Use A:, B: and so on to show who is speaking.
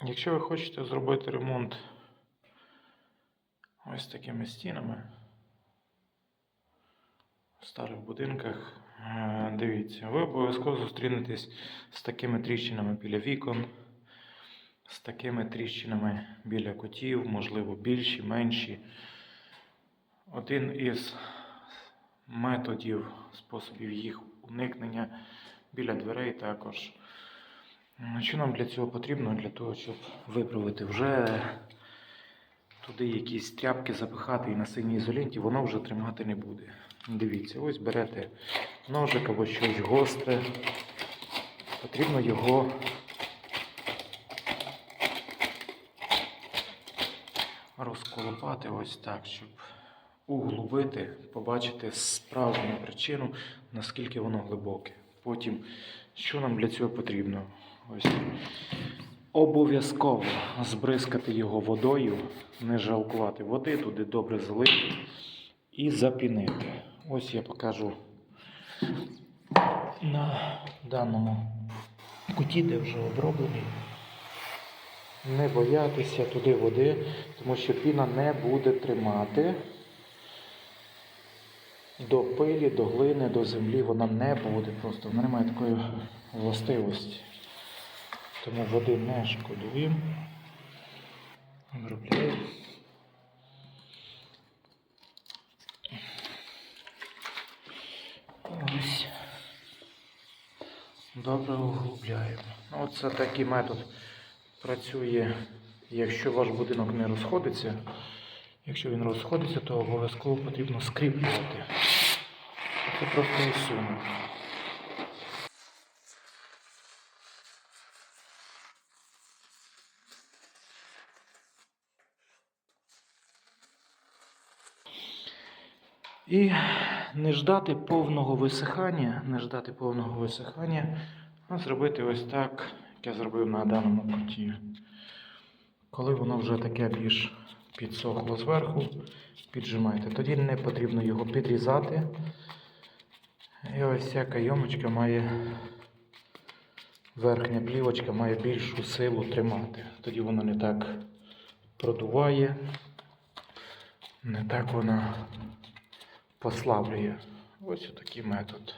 A: Якщо ви хочете зробити ремонт ось такими стінами в старих будинках, е, дивіться, ви обов'язково зустрінетесь з такими тріщинами біля вікон, з такими тріщинами біля кутів, можливо, більші, менші. Один із методів, способів їх уникнення біля дверей також. Що нам для цього потрібно? Для того, щоб виправити вже туди якісь тряпки запихати і на синій ізоленті, воно вже тримати не буде. Дивіться, ось берете ножик або щось гостре. Потрібно його розколопати ось так, щоб углубити, побачити справжню причину, наскільки воно глибоке. Потім, що нам для цього потрібно? Ось обов'язково збризкати його водою, не жалкувати води, туди добре залити і запінити. Ось я покажу на даному куті, де вже оброблений. Не боятися туди води, тому що піна не буде тримати до пилі, до глини, до землі вона не буде просто. Вона не має такої властивості. Тому води не шкодуємо. Обробляємо. Добре углубляємо. Ну, Оце такий метод працює, якщо ваш будинок не розходиться. Якщо він розходиться, то обов'язково потрібно скріплювати. Це просто і суну. І не ждати повного висихання, не ждати повного висихання, а зробити ось так, як я зробив на даному куті. Коли воно вже таке більш підсохло зверху, піджимайте. Тоді не потрібно його підрізати. І ось ця кайомочка має, верхня плівочка має більшу силу тримати. Тоді вона не так продуває, не так вона послаблює. Ось такий метод.